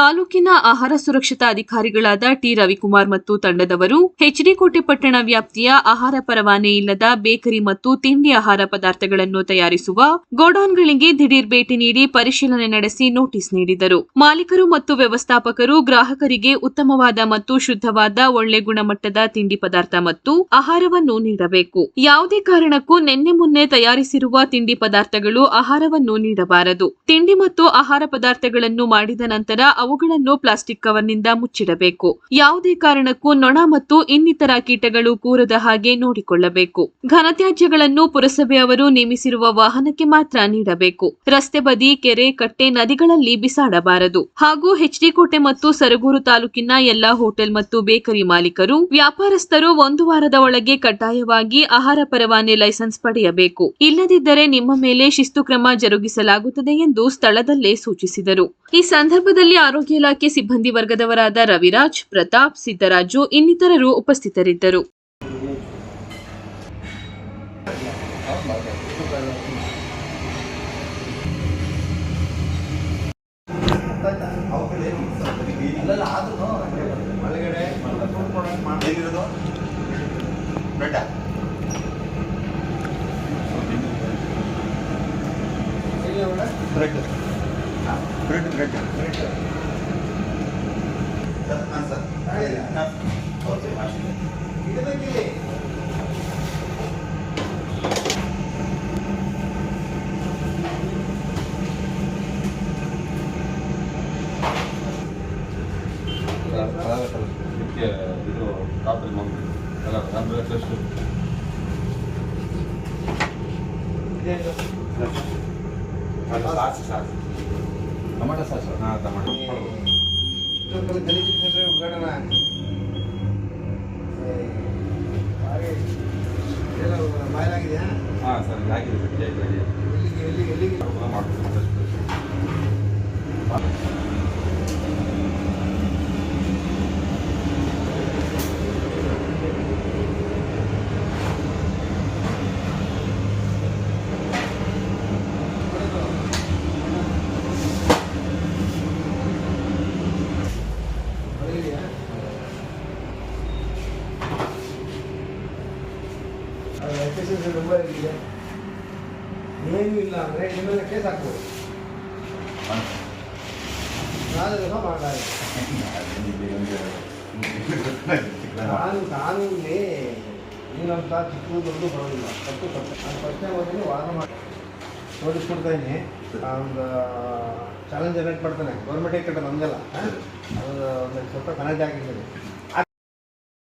ತಾಲೂಕಿನ ಆಹಾರ ಸುರಕ್ಷತಾ ಅಧಿಕಾರಿಗಳಾದ ಟಿ ರವಿಕುಮಾರ್ ಮತ್ತು ತಂಡದವರು ಕೋಟೆ ಪಟ್ಟಣ ವ್ಯಾಪ್ತಿಯ ಆಹಾರ ಪರವಾನೆ ಇಲ್ಲದ ಬೇಕರಿ ಮತ್ತು ತಿಂಡಿ ಆಹಾರ ಪದಾರ್ಥಗಳನ್ನು ತಯಾರಿಸುವ ಗೋಡೌನ್ಗಳಿಗೆ ದಿಢೀರ್ ಭೇಟಿ ನೀಡಿ ಪರಿಶೀಲನೆ ನಡೆಸಿ ನೋಟಿಸ್ ನೀಡಿದರು. ಮಾಲೀಕರು ಮತ್ತು ವ್ಯವಸ್ಥಾಪಕರು ಗ್ರಾಹಕರಿಗೆ ಉತ್ತಮವಾದ ಮತ್ತು ಶುದ್ಧವಾದ ಒಳ್ಳೆ ಗುಣಮಟ್ಟದ ತಿಂಡಿ ಪದಾರ್ಥ ಮತ್ತು ಆಹಾರವನ್ನು ನೀಡಬೇಕು. ಯಾವುದೇ ಕಾರಣಕ್ಕೂ ನಿನ್ನೆ ಮುನ್ನೆ ತಯಾರಿಸಿರುವ ತಿಂಡಿ ಪದಾರ್ಥಗಳು ಆಹಾರವನ್ನು ನೀಡಬಾರದು. ತಿಂಡಿ ಮತ್ತು ಆಹಾರ ಪದಾರ್ಥಗಳನ್ನು ಮಾಡಿದ ನಂತರ ಅವುಗಳನ್ನು ಪ್ಲಾಸ್ಟಿಕ್ ಕವರ್ನಿಂದ ಮುಚ್ಚಿಡಬೇಕು. ಯಾವುದೇ ಕಾರಣಕ್ಕೂ ನೊಣ ಮತ್ತು ಇನ್ನಿತರ ಕೀಟಗಳು ಕೂರದ ಹಾಗೆ ನೋಡಿಕೊಳ್ಳಬೇಕು. ಘನತ್ಯಾಜ್ಯಗಳನ್ನು ಪುರಸಭೆ ಅವರು ನೇಮಿಸಿರುವ ವಾಹನಕ್ಕೆ ಮಾತ್ರ ನೀಡಬೇಕು. ರಸ್ತೆ ಬದಿ, ಕೆರೆ, ಕಟ್ಟೆ ನದಿಗಳಲ್ಲಿ ಬಿಸಾಡಬಾರದು. ಹಾಗೂ ಕೋಟೆ ಮತ್ತು ಸರಗೂರು ತಾಲೂಕಿನ ಎಲ್ಲಾ ಹೋಟೆಲ್ ಮತ್ತು ಬೇಕರಿ ಮಾಲೀಕರು, ವ್ಯಾಪಾರಸ್ಥರು ಒಂದು ವಾರದ ಒಳಗೆ ಕಡ್ಡಾಯವಾಗಿ ಆಹಾರ ಪರವಾನೆ ಲೈಸೆನ್ಸ್ ಪಡೆಯಬೇಕು. ಇಲ್ಲದಿದ್ದರೆ ನಿಮ್ಮ ಮೇಲೆ ಶಿಸ್ತು ಕ್ರಮ ಜರುಗಿಸಲಾಗುತ್ತದೆ ಎಂದು ಸ್ಥಳದಲ್ಲೇ ಸೂಚಿಸಿದರು. ಈ ಸಂದರ್ಭದಲ್ಲಿ ಆರೋಗ್ಯ ಇಲಾಖೆ ಸಿಬ್ಬಂದಿ ವರ್ಗದವರಾದ ರವಿರಾಜ್ ಪ್ರತಾಪ್ ಸಿದ್ದರಾಜು ಇನ್ನಿತರರು ಉಪಸ್ಥಿತರಿದ್ದರು. ಬ್ರೆಡ್ ಬ್ರೆಡ್ ಬ್ರೆಡ್ ಬ್ರೆಡ್ ಹಾಂ ಸರ್ ಓಕೆ ಇದಕ್ಕಿಲ್ಲಿ ಇದಕ್ಕೆ ಇದು ಕಾಪಲ್ಲಿ ಮಂಗ್ರಿ ಅಲ್ಲ ನಮ್ದು test sauce sauce tomato sauce ಹಾಂ ಟೊಮೆಟೊ ಉದ್ಘಾಟನ ಹಾಂ ಸರ್ ಹಾಕಿದೆ ಸರ್ ಎಲ್ಲಿಗೆ ಎಲ್ಲಿಗೆ ಎಲ್ಲಿಗೆ? ಅದು ಎಫ್ ನಂಬರ್ ಇದೆ ಏನೂ ಇಲ್ಲ ಅಂದರೆ ನಿಮ್ಮಲ್ಲಿ ಕೇಸ್ ಹಾಕ್ಬೋದು. ನಾನು ದಿವಸ ಮಾಡಲಾಗಿದೆ ನಾನು ನಾನು ನೀನಂತ ಚಿಕ್ಕ ದೊಡ್ಡ ಬರೋದಿಲ್ಲ. ತಪ್ಪು ತಪ್ಪು. ನಾನು ಪ್ರಶ್ನೆ ಓದಿನಿ ವಾದ ಮಾಡಿ ನೋಟಿಸ್ ಕೊಡ್ತಾ ಇದ್ದೀನಿ. ಒಂದು ಚಾಲೆಂಜ್ ಜನರೇಟ್ ಮಾಡ್ತಾನೆ. ಗೌರ್ಮೆಂಟೇ ಕಟ್ಟ ನಮಗೆಲ್ಲ. ಅದು ಒಂದು ಸ್ವಲ್ಪ ಕನೆಕ್ಟ್ ಆಗಿದ್ದೀನಿ